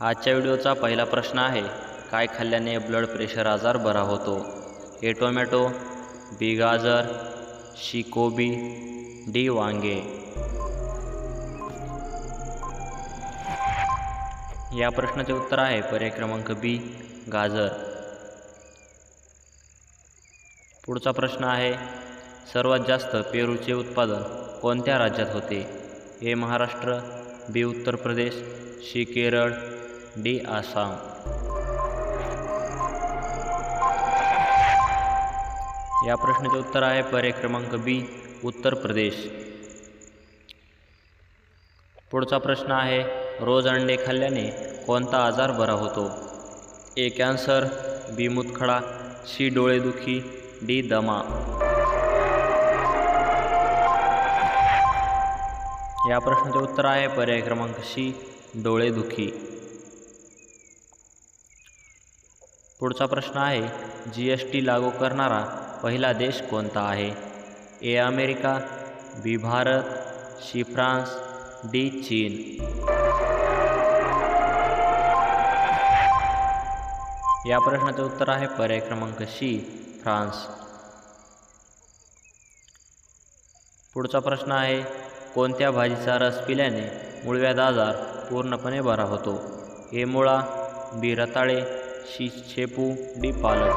आजच्या व्हिडिओचा पहिला प्रश्न आहे काय खाल्ल्याने ब्लड प्रेशर आजार बरा होतो? ए टोमॅटो बी गाजर शी कोबी डी वांगे. या प्रश्नाचे उत्तर आहे पर्याय क्रमांक बी गाजर. पुढचा प्रश्न आहे सर्वात जास्त पेरूचे उत्पादन कोणत्या राज्यात होते? A Maharashtra B Uttar Pradesh C Kerala D Assam. या प्रश्नाचे उत्तर आहे पर्याय क्रमांक बी उत्तर प्रदेश. पुढचा प्रश्न आहे रोज अंडे खाल्ल्याने कोणता आजार बरा होतो? ए कॅन्सर बी मुतखडा सी डोळेदुखी डी दमा. या प्रश्नाचे उत्तर आहे पर्याय क्रमांक सी डोळेदुखी. पुढचा प्रश्न आहे जी एस टी लागू करणारा पहिला देश कोणता आहे? A America B Bharat C France D चीन. या प्रश्नाचे उत्तर आहे पर्याय क्रमांक सी फ्रान्स. पुढचा प्रश्न आहे कोणत्या भाजीचा रस पिल्याने मूळव्याध आजार पूर्णपणे बरा होतो? ए मुळा बी रताळे शेपू डी पालक.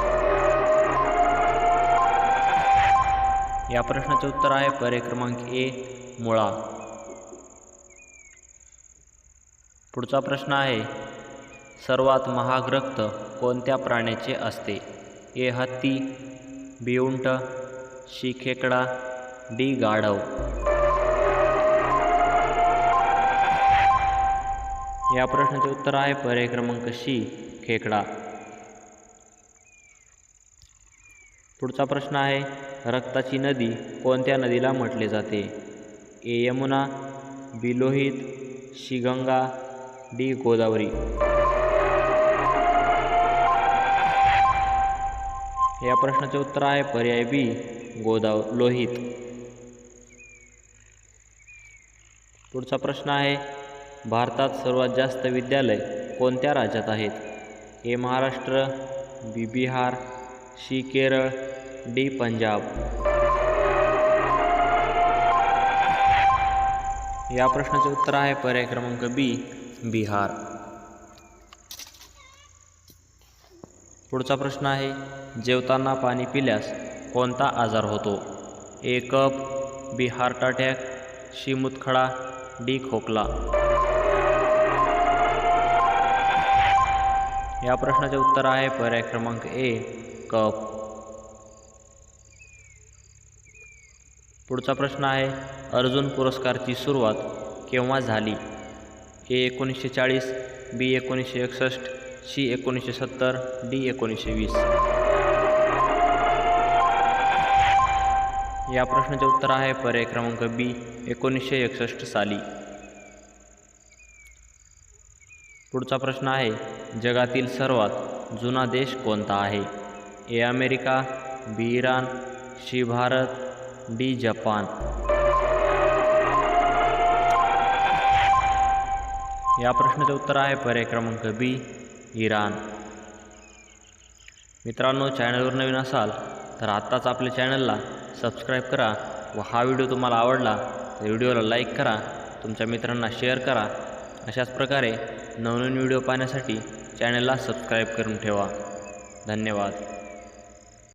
या प्रश्नाचे उत्तर आहे पर्याय क्रमांक ए मुळा. पुढचा प्रश्न आहे सर्वात महाग रक्त कोणत्या प्राण्याचे असते? ए हत्ती बी उंट शी खेकडा डी गाढव. या प्रश्नाचे उत्तर आहे पर्याय क्रमांक शी खेकडा. पुढचा प्रश्न आहे रक्ताची नदी कोणत्या नदीला म्हटले जाते? A Yamuna B Lohit C Ganga D Godavari. या प्रश्नाचे उत्तर आहे पर्याय बी गोदाव लोहित. पुढचा प्रश्न आहे भारतात सर्वात जास्त विद्यालय कोणत्या राज्यात आहेत? A Maharashtra B Bihar C Kerala D Punjab. या प्रश्नाचे उत्तर आहे पर्याय क्रमांक बी बिहार. पुढचा प्रश्न आहे जेवताना पाणी पिल्यास कोणता आजार होतो? A cough B heart attack C मुतखडा D खोकला. या प्रश्नाचे उत्तर आहे पर्याय क्रमांक ए कप. पुढचा प्रश्न आहे अर्जुन पुरस्कारची सुरुवात केव्हा झाली? ए एकोणीसशे चाळीस बी एकोणीसशे एकसष्ट सी एकोणीसशे सत्तर डी एकोणीसशे वीस. या प्रश्नाचे उत्तर आहे पर्याय क्रमांक बी एकोणीसशे एकसष्ट साली. पुढचा प्रश्न आहे जगातील सर्वात जुना देश कोणता आहे? A America B Iran C Bharat D Japan. या प्रश्नाचे उत्तर आहे पर्याय क्रमांक बी इराण. मित्रांनो चॅनलवर नवीन असाल तर आत्ताच आपल्या चॅनलला सबस्क्राईब करा व हा व्हिडिओ तुम्हाला आवडला तर व्हिडिओला लाईक करा तुमच्या मित्रांना शेअर करा अशाच प्रकारे नवनवीन व्हिडिओ पाहण्यासाठी चॅनलला सबस्क्राईब करून ठेवा. धन्यवाद.